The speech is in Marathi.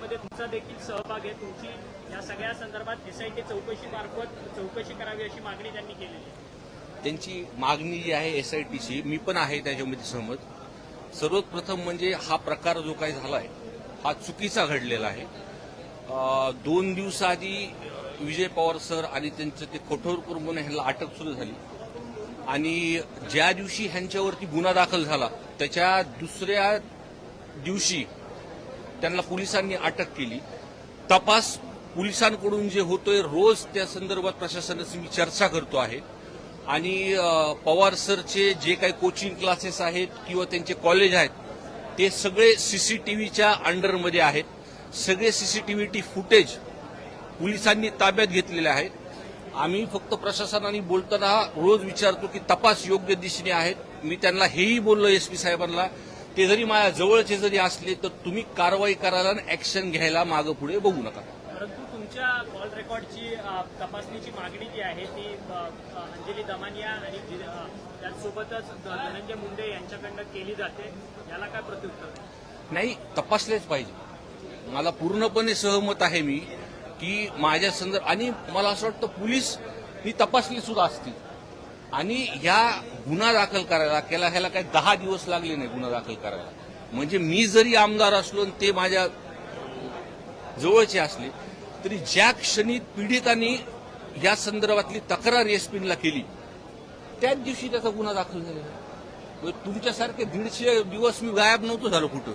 यामध्ये तुमचा देखील सहभाग आहे. तुमची या सगळ्या संदर्भात एसआयटी चौकशी मार्फत चौकशी करावी अशी मागणी त्यांनी केलेली आहे. त्यांची मागणी जी आहे एस आय टीची मी पण आहे त्याच्यामध्ये सहमत. सर्वप्रथम म्हणजे हा प्रकार जो काही झालाय हा चुकीचा घडलेला आहे. दोन दिवसाआधी विजय पवार सर आणि त्यांचं ते कठोर म्हणून ह्यांना अटक सुरू झाली. आणि ज्या दिवशी ह्यांच्यावरती गुन्हा दाखल झाला त्याच्या दुसऱ्या दिवशी त्यांना पोलिसांनी अटक केली. तपास पोलिसांकडून जे होतोय रोज त्या संदर्भात प्रशासनाची मी चर्चा करतो आहे. आणि पवार सरचे जे काही कोचिंग क्लासेस आहेत किंवा त्यांचे कॉलेज आहेत ते सगळे सीसीटीव्हीच्या अंडरमध्ये आहेत. सगळे सीसीटीव्ही फुटेज पोलिसांनी ताब्यात घेतलेले आहेत. आम्ही फक्त प्रशासनाने बोलताना रोज विचारतो की तपास योग्य दिशेने आहेत. मी त्यांना हेही बोललो एसपी साहेबांना ते जरी माझ्या जवळचे जरी असले तर तुम्ही कारवाई करायला आणि ऍक्शन घ्यायला मागं पुढे बघू नका. परंतु तुमच्या कॉल रेकॉर्डची तपासणीची मागणी जी आहे ती अंजली दमानिया आणि ध- धनंजय मुंडे यांच्याकडनं केली जाते. याला काय प्रत्युत्तर? नाही तपासलेच पाहिजे. मला पूर्णपणे सहमत आहे मी की माझ्या संदर्भ आणि मला असं वाटतं पोलीस ही तपासली सुद्धा असतील. आणि ह्या गुन्हा दाखल करायला केला ह्याला काही दहा दिवस लागले नाही गुन्हा दाखल करायला म्हणजे मी जरी आमदार असलो आणि ते माझ्या जवळचे असले तरी ज्या क्षणी पीडितांनी या संदर्भातली तक्रार एसपीनला केली त्याच दिवशी त्याचा गुन्हा दाखल झालेला आहे. म्हणजे तुमच्यासारखे दीडशे दिवस मी गायब नव्हतो झालो कुठं